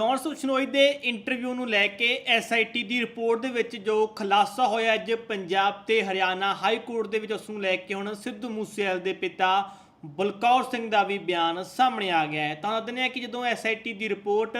Lawrence Bishnoi ਦੇ interview ਨੂੰ ਲੈ ਕੇ ਐਸਆਈਟੀ ਦੀ ਰਿਪੋਰਟ ਦੇ ਵਿੱਚ ਜੋ ਖੁਲਾਸਾ ਹੋਇਆ ਅੱਜ ਪੰਜਾਬ ਤੇ ਹਰਿਆਣਾ ਹਾਈ ਕੋਰਟ ਦੇ ਵਿੱਚ, ਉਸ ਨੂੰ ਲੈ ਕੇ ਹੁਣ ਸਿੱਧੂ ਮੂਸੇਵਾਲ ਦੇ ਪਿਤਾ ਬਲਕੌਰ ਸਿੰਘ ਦਾ ਵੀ ਬਿਆਨ ਸਾਹਮਣੇ ਆ ਗਿਆ ਹੈ। ਤਾਂ ਦੱਸ ਦਿੰਦੇ ਹਾਂ ਕਿ ਜਦੋਂ ਐਸਆਈਟੀ ਦੀ ਰਿਪੋਰਟ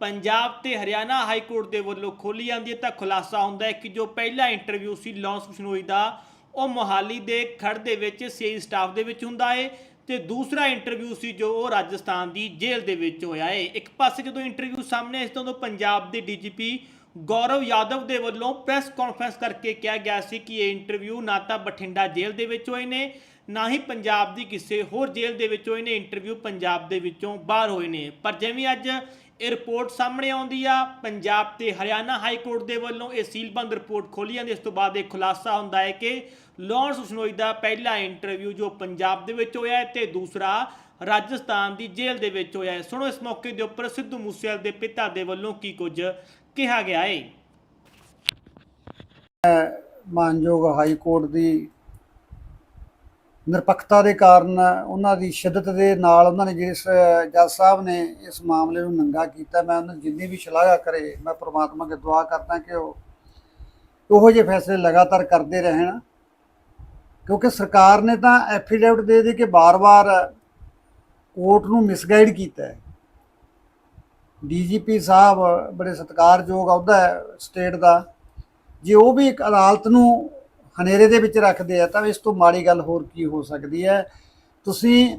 ਪੰਜਾਬ ਤੇ ਹਰਿਆਣਾ ਹਾਈ ਕੋਰਟ ਦੇ ਵੱਲੋਂ ਖੋਲੀ ਜਾਂਦੀ ਹੈ ਤਾਂ ਖੁਲਾਸਾ ਹੁੰਦਾ ਹੈ ਕਿ ਜੋ ਪਹਿਲਾ ਇੰਟਰਵਿਊ ਸੀ ਲੌਂਸ ਬਿਸ਼ਨੋਈ ਦਾ, ਉਹ ਮੋਹਾਲੀ ਦੇ ਖੜ ਦੇ ਵਿੱਚ ਸੀਆਈ ਸਟਾਫ ਦੇ ਵਿੱਚ ਹੁੰਦਾ ਹੈ। ਤੇ ਦੂਸਰਾ ਇੰਟਰਵਿਊ ਸੀ ਜੋ ਉਹ ਰਾਜਸਥਾਨ ਦੀ ਜੇਲ੍ਹ ਦੇ ਵਿੱਚ ਹੋਇਆ ਏ। ਇੱਕ ਪਾਸੇ ਜਦੋਂ ਇੰਟਰਵਿਊ ਸਾਹਮਣੇ ਇਸ ਤੋਂ ਉਦੋਂ ਪੰਜਾਬ ਦੇ ਡੀਜੀਪੀ ਗੌਰਵ ਯਾਦਵ ਦੇ ਵੱਲੋਂ ਪ੍ਰੈਸ ਕਾਨਫਰੰਸ ਕਰਕੇ ਕਿਹਾ ਗਿਆ ਸੀ ਕਿ ਇਹ ਇੰਟਰਵਿਊ ਨਾ ਤਾਂ ਬਠਿੰਡਾ ਜੇਲ੍ਹ ਦੇ ਵਿੱਚ ਹੋਏ ਨੇ, ਨਾ ਹੀ ਪੰਜਾਬ ਦੀ ਕਿਸੇ ਹੋਰ ਜੇਲ੍ਹ ਦੇ ਵਿੱਚ ਹੋਏ ਨੇ। ਇੰਟਰਵਿਊ ਪੰਜਾਬ ਦੇ ਵਿੱਚੋਂ ਬਾਹਰ ਹੋਏ ਨੇ। ਪਰ ਜਿਵੇਂ ਅੱਜ ਇਹ ਰਿਪੋਰਟ ਸਾਹਮਣੇ ਆਉਂਦੀ ਆ। ਪੰਜਾਬ ਤੇ ਹਰਿਆਣਾ ਹਾਈ ਕੋਰਟ ਦੇ ਵੱਲੋਂ ਇਹ ਸੀਲਬੰਦ ਰਿਪੋਰਟ ਖੋਲੀ ਜਾਂਦੀ ਇਸ ਤੋਂ ਬਾਅਦ ਇਹ ਖੁਲਾਸਾ ਹੁੰਦਾ ਹੈ ਕਿ ਲਾਰੈਂਸ ਬਿਸ਼ਨੋਈ ਦਾ ਪਹਿਲਾ ਇੰਟਰਵਿਊ ਜੋ ਪੰਜਾਬ ਦੇ ਵਿੱਚ ਹੋਇਆ ਹੈ ਤੇ ਦੂਸਰਾ ਰਾਜਸਥਾਨ ਦੀ ਜੇਲ੍ਹ ਦੇ ਵਿੱਚ ਹੋਇਆ ਹੈ। ਸੁਣੋ ਇਸ ਮੌਕੇ ਦੇ ਉੱਪਰ ਸਿੱਧੂ ਮੂਸੇਵਾਲ ਦੇ ਪਿਤਾ ਦੇ ਵੱਲੋਂ ਕੀ ਕੁਝ ਕਿਹਾ ਗਿਆ ਹੈ। ਮਾਨਯੋਗ ਹਾਈ ਕੋਰਟ ਦੀ ਨਿਰਪੱਖਤਾ ਦੇ ਕਾਰਨ ਉਹਨਾਂ ਦੀ ਸ਼ਿੱਦਤ ਦੇ ਨਾਲ ਉਹਨਾਂ ਨੇ ਜਿਸ ਜੱਜ ਸਾਹਿਬ ਨੇ ਇਸ ਮਾਮਲੇ ਨੂੰ ਨੰਗਾ ਕੀਤਾ, ਮੈਂ ਉਹਨਾਂ ਦੀ ਜਿੰਨੀ ਵੀ ਸ਼ਲਾਘਾ ਕਰੇ, ਮੈਂ ਪ੍ਰਮਾਤਮਾ ਅੱਗੇ ਦੁਆ ਕਰਦਾ ਕਿ ਉਹ ਉਹੋ ਜਿਹੇ ਫੈਸਲੇ ਲਗਾਤਾਰ ਕਰਦੇ ਰਹਿਣ। ਕਿਉਂਕਿ ਸਰਕਾਰ ਨੇ ਤਾਂ ਐਫੀਡੇਵਿਟ ਦੇ ਦੇ ਕੇ ਬਾਰ-ਬਾਰ ਕੋਰਟ ਨੂੰ ਮਿਸਗਾਈਡ ਕੀਤਾ ਹੈ। ਡੀਜੀਪੀ ਸਾਹਿਬ ਬੜੇ ਸਤਿਕਾਰਯੋਗ ਅਹੁਦਾ ਹੈ, ਸਟੇਟ ਦਾ। ਜੇ ਉਹ ਵੀ ਇੱਕ ਅਦਾਲਤ ਨੂੰ ਹਨੇਰੇ ਦੇ ਵਿੱਚ ਰੱਖਦੇ ਆ, ਤਾਂ ਇਸ ਤੋਂ ਮਾੜੀ ਗੱਲ ਹੋਰ ਕੀ ਹੋ ਸਕਦੀ ਹੈ? ਤੁਸੀਂ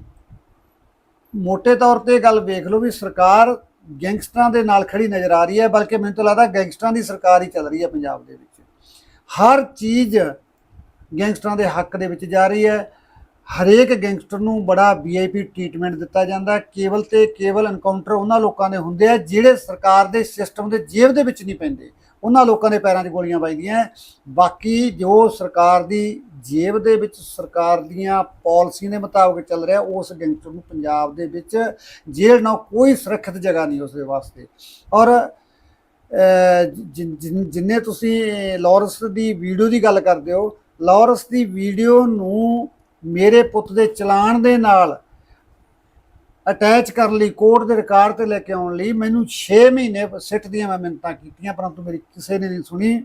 ਮੋٹے ਤੌਰ ਤੇ ਗੱਲ ਵੇਖ ਲਓ ਵੀ ਸਰਕਾਰ ਗੈਂਗਸਟਰਾਂ ਦੇ ਨਾਲ ਖੜੀ ਨਜ਼ਰ ਆ ਰਹੀ ਹੈ, ਬਲਕਿ ਮੈਨੂੰ ਤਾਂ ਲੱਗਦਾ ਗੈਂਗਸਟਰਾਂ ਦੀ ਸਰਕਾਰ ਹੀ ਚੱਲ ਰਹੀ ਹੈ ਪੰਜਾਬ ਦੇ ਵਿੱਚ। ਹਰ ਚੀਜ਼ ਗੈਂਗਸਟਰਾਂ ਦੇ ਹੱਕ ਦੇ ਵਿੱਚ ਜਾ ਰਹੀ ਹੈ। ਹਰੇਕ ਗੈਂਗਸਟਰ ਨੂੰ ਬੜਾ ਵੀਆਈਪੀ ਟ੍ਰੀਟਮੈਂਟ ਦਿੱਤਾ ਜਾਂਦਾ ਕੇਵਲ ਤੇ ਕੇਵਲ ਐਨਕਾਊਂਟਰ ਉਹਨਾਂ ਲੋਕਾਂ ਦੇ ਹੁੰਦੇ ਆ ਜਿਹੜੇ ਸਰਕਾਰ ਦੇ ਸਿਸਟਮ ਦੇ ਜੇਬ ਦੇ ਵਿੱਚ ਨਹੀਂ ਪੈਂਦੇ। ਉਹਨਾਂ ਲੋਕਾਂ ਦੇ ਪੈਰਾਂ 'ਚ ਗੋਲੀਆਂ ਵੱਜਦੀਆਂ ਬਾਕੀ ਜੋ ਸਰਕਾਰ ਦੀ ਜੇਬ ਦੇ ਵਿੱਚ ਸਰਕਾਰ ਦੀਆਂ ਪਾਲਿਸੀ ਦੇ ਮੁਤਾਬਕ ਚੱਲ ਰਿਹਾ, ਉਸ ਗੈਂਗਸਟਰ ਨੂੰ ਪੰਜਾਬ ਦੇ ਵਿੱਚ ਜੇਲ੍ਹ ਨਾਲ ਕੋਈ ਸੁਰੱਖਿਅਤ ਜਗ੍ਹਾ ਨਹੀਂ ਉਸ ਦੇ ਵਾਸਤੇ। ਔਰ ਜਿੰਨੇ ਤੁਸੀਂ ਲਾਰੈਂਸ ਦੀ ਵੀਡੀਓ ਦੀ ਗੱਲ ਕਰਦੇ ਹੋ, ਲਾਰੈਂਸ ਦੀ ਵੀਡੀਓ ਨੂੰ ਮੇਰੇ ਪੁੱਤ ਦੇ ਚਲਾਨ ਦੇ ਨਾਲ ਅਟੈਚ ਕਰਨ ਲਈ ਕੋਰਟ ਦੇ ਰਿਕਾਰਡ ਤੇ ਲੈ ਕੇ ਆਉਣ ਲਈ, ਮੈਨੂੰ 6 ਮਹੀਨੇ ਸਿੱਟ ਦੀਆਂ ਮੈਂ ਮਿੰਤਾਂ ਕੀਤੀਆਂ, ਪਰੰਤੂ ਮੇਰੀ ਕਿਸੇ ਨੇ ਨਹੀਂ ਸੁਣੀ।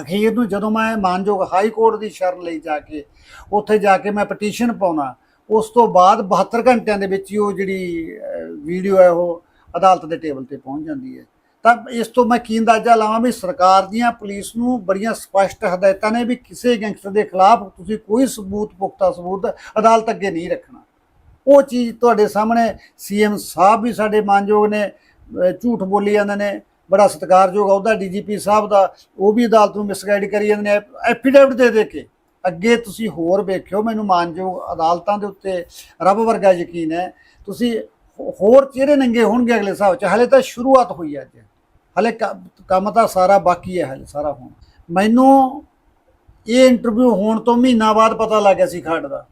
ਅਖੀਰ ਨੂੰ ਜਦੋਂ ਮੈਂ ਮਾਨਯੋਗ ਹਾਈ ਕੋਰਟ ਦੀ ਸ਼ਰਨ ਲਈ ਜਾ ਕੇ, ਉੱਥੇ ਜਾ ਕੇ ਮੈਂ ਪਟੀਸ਼ਨ ਪਾਉਣਾ, ਉਸ ਤੋਂ ਬਾਅਦ 72 ਘੰਟਿਆਂ ਦੇ ਵਿੱਚ ਹੀ ਉਹ ਜਿਹੜੀ ਵੀਡੀਓ ਹੈ, ਉਹ ਅਦਾਲਤ ਦੇ ਟੇਬਲ ਤੇ ਪਹੁੰਚ ਜਾਂਦੀ ਹੈ। ਤਾਂ ਇਸ ਤੋਂ ਮੈਂ ਕੀ ਅੰਦਾਜ਼ਾ ਲਾਵਾਂ ਵੀ ਸਰਕਾਰ ਦੀਆਂ ਪੁਲਿਸ ਨੂੰ ਬੜੀਆਂ ਸਪਸ਼ਟ ਹਦਾਇਤਾਂ ਨੇ ਵੀ ਕਿਸੇ ਗੈਂਗਸਟਰ ਦੇ ਖਿਲਾਫ ਤੁਸੀਂ ਕੋਈ ਸਬੂਤ, ਪੁਖਤਾ ਸਬੂਤ ਅਦਾਲਤ ਅੱਗੇ ਨਹੀਂ ਰੱਖਣਾ। ਉਹ ਚੀਜ਼ ਤੁਹਾਡੇ ਸਾਹਮਣੇ ਸੀਐਮ ਸਾਹਿਬ ਵੀ ਸਾਡੇ ਮਾਨਯੋਗ ਨੇ ਝੂਠ ਬੋਲੀ ਜਾਂਦੇ ਨੇ, ਬੜਾ ਸਤਿਕਾਰਯੋਗ ਅਹੁਦਾ ਡੀਜੀਪੀ ਸਾਹਿਬ ਦਾ, ਉਹ ਵੀ ਅਦਾਲਤ ਨੂੰ ਮਿਸਗਾਈਡ ਕਰੀ ਜਾਂਦੇ ਨੇ ਐਫੀਡੇਵਿਟ ਦੇ ਦੇ ਕੇ। ਅੱਗੇ ਤੁਸੀਂ ਹੋਰ ਵੇਖਿਓ, ਮੈਨੂੰ ਮਾਨਯੋਗ ਅਦਾਲਤਾਂ ਦੇ ਉੱਤੇ ਰੱਬ ਵਰਗਾ ਯਕੀਨ ਹੈ। ਤੁਸੀਂ ਹੋਰ ਚਿਹਰੇ ਨੰਗੇ ਹੋਣਗੇ ਅਗਲੇ ਹਿਸਾਬ ਚ, ਹਲੇ ਤਾਂ ਸ਼ੁਰੂਆਤ ਹੋਈ ਹੈ ਅੱਜ। ਹਲੇ ਕ- ਕੰਮ ਤਾਂ ਸਾਰਾ ਬਾਕੀ ਹੈ ਹਲੇ, ਸਾਰਾ ਹੁਣ। ਮੈਨੂੰ ਇਹ ਇੰਟਰਵਿਊ ਹੋਣ ਤੋਂ ਮਹੀਨਾ ਬਾਅਦ ਪਤਾ ਲੱਗ ਗਿਆ ਸੀ ਖੰਡ ਦਾ।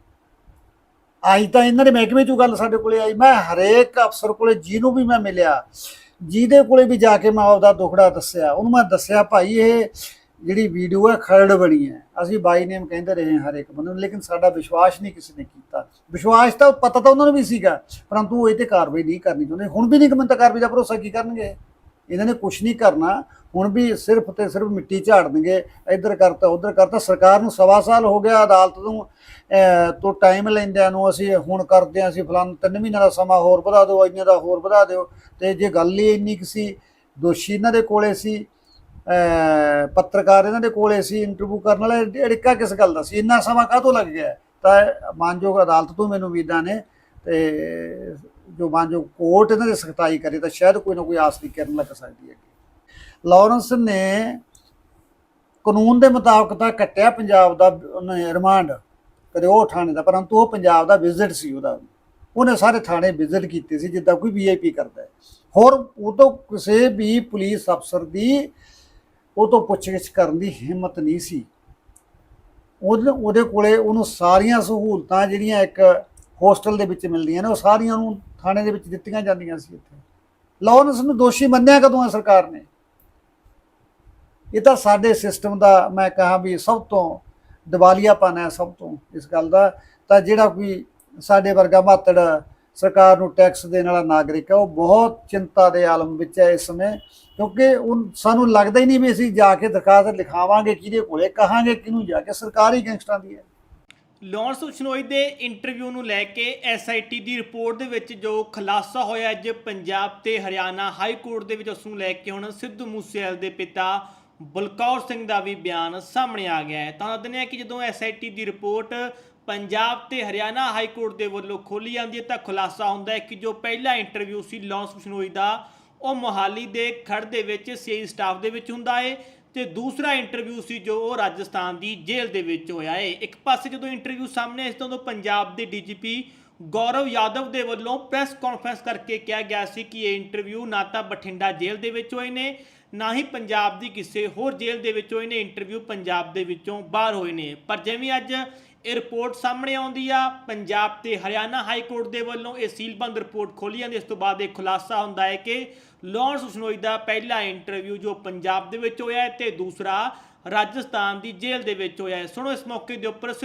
ਆਈ ਤਾਂ ਇਹਨਾਂ ਦੇ ਮਹਿਕਮੇ ਚੋਂ ਗੱਲ ਸਾਡੇ ਕੋਲੇ ਆਈ। ਮੈਂ ਹਰੇਕ ਅਫਸਰ ਕੋਲੇ ਜਿਹਨੂੰ ਵੀ ਮੈਂ ਮਿਲਿਆ, ਜਿਹਦੇ ਕੋਲੇ ਵੀ ਜਾ ਕੇ ਮੈਂ ਆਪਦਾ ਦੁਖੜਾ ਦੱਸਿਆ। ਉਹਨੂੰ ਮੈਂ ਦੱਸਿਆ, ਭਾਈ, ਇਹ ਜਿਹੜੀ ਵੀਡੀਓ ਹੈ, ਖਰੜ ਬਣੀ ਹੈ। ਅਸੀਂ ਬਾਈ ਨੇਮ ਕਹਿੰਦੇ ਰਹੇ ਹਾਂ ਹਰ ਇੱਕ ਬੰਦੇ ਨੂੰ, ਲੇਕਿਨ ਸਾਡਾ ਵਿਸ਼ਵਾਸ ਨਹੀਂ ਕਿਸੇ ਨੇ ਕੀਤਾ। ਵਿਸ਼ਵਾਸ ਤਾਂ ਪਤਾ ਤਾਂ ਉਹਨਾਂ ਨੂੰ ਵੀ ਸੀਗਾ, ਪਰੰਤੂ ਉਹ ਇਹ ਤੇ ਕਾਰਵਾਈ ਨਹੀਂ ਕਰਨੀ ਚਾਹੁੰਦੇ। ਹੁਣ ਵੀ ਨਹੀਂ ਕਿ ਤਾਂ ਕਾਰਵਾਈ ਦਾ ਭਰੋਸਾ ਕੀ ਕਰਨਗੇ? ਇਹਨਾਂ ਨੇ ਕੁਝ ਨਹੀਂ ਕਰਨਾ। ਹੁਣ ਵੀ ਸਿਰਫ ਤੇ ਸਿਰਫ ਮਿੱਟੀ ਝਾੜਨਗੇ ਇੱਧਰ ਕਰਤਾ, ਉੱਧਰ ਕਰਤਾ। ਸਰਕਾਰ ਨੂੰ ਸਵਾ ਸਾਲ ਹੋ ਗਿਆ ਅਦਾਲਤ ਨੂੰ ਤੋਂ ਟਾਈਮ ਲੈਂਦਿਆਂ ਨੂੰ ਅਸੀਂ ਹੁਣ ਕਰਦੇ ਹਾਂ, ਅਸੀਂ ਫਲਾਨ ਤਿੰਨ ਮਹੀਨਿਆਂ ਦਾ ਸਮਾਂ ਹੋਰ ਵਧਾ ਦਿਓ ਇੰਨੇ ਦਾ ਹੋਰ ਵਧਾ ਦਿਓ। ਤੇ ਜੇ ਗੱਲ ਹੀ ਇੰਨੀ ਕੁ ਸੀ, ਦੋਸ਼ੀ ਇਹਨਾਂ ਦੇ ਕੋਲੇ ਸੀ ਪੱਤਰਕਾਰ ਇਹਨਾਂ ਦੇ ਕੋਲੇ ਸੀ ਇੰਟਰਵਿਊ ਕਰਨ ਵਾਲੇ ਅੜਿੱਕਾ ਕਿਸ ਗੱਲ ਦਾ ਸੀ, ਇੰਨਾ ਸਮਾਂ ਕਾਹਤੋਂ ਲੱਗ ਗਿਆ? ਤਾਂ ਮਾਨਯੋਗ ਅਦਾਲਤ ਤੋਂ ਮੈਨੂੰ ਉਮੀਦਾਂ ਨੇ, ਤੇ ਜੋ ਮਾਨਯੋਗ ਕੋਰਟ ਇਹਨਾਂ ਦੀ ਸਖਤਾਈ ਕਰੇ ਤਾਂ ਸ਼ਾਇਦ ਕੋਈ ਨਾ ਕੋਈ ਆਸ ਦੀ ਕਿਰਨ ਲੱਗ ਸਕਦੀ ਹੈ। ਲਾਰੈਂਸ ਨੇ ਕਾਨੂੰਨ ਦੇ ਮੁਤਾਬਕ ਤਾਂ ਕੱਟਿਆ ਪੰਜਾਬ ਦਾ, ਉਹਨੇ ਰਿਮਾਂਡ, ਕਦੇ ਉਹ ਥਾਣੇ ਦਾ, ਪਰੰਤੂ ਉਹ ਪੰਜਾਬ ਦਾ ਵਿਜ਼ਿਟ ਸੀ ਉਹਦਾ। ਉਹਨੇ ਸਾਰੇ ਥਾਣੇ ਵਿਜ਼ਿਟ ਕੀਤੇ ਸੀ, ਜਿੱਦਾਂ ਕੋਈ ਵੀਆਈਪੀ ਕਰਦਾ ਹੈ। ਹੋਰ ਉਹ ਤੋਂ ਕਿਸੇ ਵੀ ਪੁਲਿਸ ਅਫਸਰ ਦੀ ਉਹ ਤੋਂ ਪੁੱਛਗਿੱਛ ਕਰਨ ਦੀ ਹਿੰਮਤ ਨਹੀਂ ਸੀ। ਉਹਦੇ ਉਹਦੇ ਕੋਲੇ ਉਹਨੂੰ ਸਾਰੀਆਂ ਸਹੂਲਤਾਂ ਜਿਹੜੀਆਂ ਇੱਕ ਹੋਸਟਲ ਦੇ ਵਿੱਚ ਮਿਲਦੀਆਂ ਨੇ, ਉਹ ਸਾਰੀਆਂ ਨੂੰ ਥਾਣੇ ਦੇ ਵਿੱਚ ਦਿੱਤੀਆਂ ਜਾਂਦੀਆਂ ਸੀ ਇੱਥੇ। ਲਾਰੈਂਸ ਨੂੰ ਦੋਸ਼ੀ ਮੰਨਿਆ ਕਦੋਂ ਹੈ ਸਰਕਾਰ ਨੇ? ਇਹ ਤਾਂ ਸਾਡੇ ਸਿਸਟਮ ਦਾ ਮੈਂ ਕਹਾਂ ਵੀ ਸਭ ਤੋਂ ਦਿਵਾਲੀਆਪਨ ਹੈ ਸਭ ਤੋਂ ਇਸ ਗੱਲ ਦਾ। ਤਾਂ ਜਿਹੜਾ ਕੋਈ ਸਾਡੇ ਵਰਗਾ ਮਾਤੜ ਸਰਕਾਰ ਨੂੰ ਟੈਕਸ ਦੇਣ ਵਾਲਾ ਨਾਗਰਿਕ ਹੈ, ਉਹ ਬਹੁਤ ਚਿੰਤਾ ਦੇ ਆਲਮ ਵਿੱਚ ਹੈ ਇਸ ਸਮੇਂ। ਕਿਉਂਕਿ ਉਹ ਸਾਨੂੰ ਲੱਗਦਾ ਹੀ ਨਹੀਂ ਵੀ ਅਸੀਂ ਜਾ ਕੇ ਦਰਖਾਸਤ ਲਿਖਾਵਾਂਗੇ, ਕਿਹਦੇ ਕੋਲੇ ਕਹਾਂਗੇ, ਕਿਹਨੂੰ ਜਾ ਕੇ। ਸਰਕਾਰੀ ਗੈਂਗਸਟਰਾਂ ਦੀ ਹੈ। ਲਾਰੈਂਸ ਬਿਸ਼ਨੋਈ ਦੇ ਇੰਟਰਵਿਊ ਨੂੰ ਲੈ ਕੇ ਐਸਆਈਟੀ ਦੀ ਰਿਪੋਰਟ ਦੇ ਵਿੱਚ ਜੋ ਖੁਲਾਸਾ ਹੋਇਆ ਅੱਜ ਪੰਜਾਬ ਤੇ ਹਰਿਆਣਾ ਹਾਈ ਕੋਰਟ ਦੇ ਵਿੱਚ, ਉਸ ਨੂੰ ਲੈ ਕੇ ਹੁਣ ਸਿੱਧੂ ਮੂਸੇਵਾਲ ਦੇ ਪਿਤਾ ਬਲਕੌਰ ਸਿੰਘ ਦਾ ਵੀ ਬਿਆਨ ਸਾਹਮਣੇ ਆ ਗਿਆ ਹੈ। ਤਾਂ ਦੱਸ ਦਿੰਦੇ ਹਾਂ ਕਿ ਜਦੋਂ ਐਸਆਈਟੀ ਦੀ ਰਿਪੋਰਟ ਪੰਜਾਬ ਤੇ ਹਰਿਆਣਾ ਹਾਈ ਕੋਰਟ ਦੇ ਵੱਲੋਂ ਖੋਲੀ ਜਾਂਦੀ ਹੈ, ਤਾਂ ਖੁਲਾਸਾ ਹੁੰਦਾ ਹੈ ਕਿ ਜੋ ਪਹਿਲਾ ਇੰਟਰਵਿਊ ਸੀ ਲਾਰੈਂਸ ਬਿਸ਼ਨੋਈ ਦਾ, ਉਹ ਮੋਹਾਲੀ ਦੇ ਖੜ ਦੇ ਵਿੱਚ ਸੀਆਈ ਸਟਾਫ ਦੇ ਵਿੱਚ ਹੁੰਦਾ ਹੈ। ਤੇ ਦੂਸਰਾ ਇੰਟਰਵਿਊ ਸੀ ਜੋ ਉਹ ਰਾਜਸਥਾਨ ਦੀ ਜੇਲ੍ਹ ਦੇ ਵਿੱਚ ਹੋਇਆ ਏ। ਇੱਕ ਪਾਸੇ ਜਦੋਂ ਇੰਟਰਵਿਊ ਸਾਹਮਣੇ ਆਇਆ ਸੀ ਉਦੋਂ ਪੰਜਾਬ ਦੇ ਡੀਜੀਪੀ ਗੌਰਵ ਯਾਦਵ ਦੇ ਵੱਲੋਂ ਪ੍ਰੈਸ ਕਾਨਫਰੰਸ ਕਰਕੇ ਕਿਹਾ ਗਿਆ ਸੀ ਕਿ ਇਹ ਇੰਟਰਵਿਊ ਨਾ ਤਾਂ ਬਠਿੰਡਾ ਜੇਲ੍ਹ ਦੇ ਵਿੱਚ ਹੋਏ ਨੇ, ਨਾ ਹੀ ਪੰਜਾਬ ਦੀ ਕਿਸੇ ਹੋਰ ਜੇਲ੍ਹ ਦੇ ਵਿੱਚ ਹੋਏ ਨੇ। ਇੰਟਰਵਿਊ ਪੰਜਾਬ ਦੇ ਵਿੱਚੋਂ ਬਾਹਰ ਹੋਏ ਨੇ। ਪਰ ਜਿਵੇਂ ਅੱਜ ਇਹ ਰਿਪੋਰਟ ਸਾਹਮਣੇ ਆਉਂਦੀ ਆ। ਪੰਜਾਬ ਤੇ ਹਰਿਆਣਾ ਹਾਈ ਕੋਰਟ ਦੇ ਵੱਲੋਂ ਇਹ ਸੀਲਬੰਦ ਰਿਪੋਰਟ ਖੋਲੀ ਜਾਂਦੀ ਇਸ ਤੋਂ ਬਾਅਦ ਇਹ ਖੁਲਾਸਾ ਹੁੰਦਾ ਹੈ ਕਿ ਲਾਰੈਂਸ ਬਿਸ਼ਨੋਈ ਦਾ ਪਹਿਲਾ ਇੰਟਰਵਿਊ ਜੋ ਪੰਜਾਬ ਦੇ ਵਿੱਚ ਹੋਇਆ ਹੈ ਤੇ ਦੂਸਰਾ ਰਾਜਸਥਾਨ ਦੀ ਜੇਲ੍ਹ ਦੇ ਵਿੱਚ ਹੋਇਆ ਹੈ। ਸੁਣੋ ਇਸ ਮੌਕੇ ਦੇ ਉੱਪਰ ਸਿੱਧੂ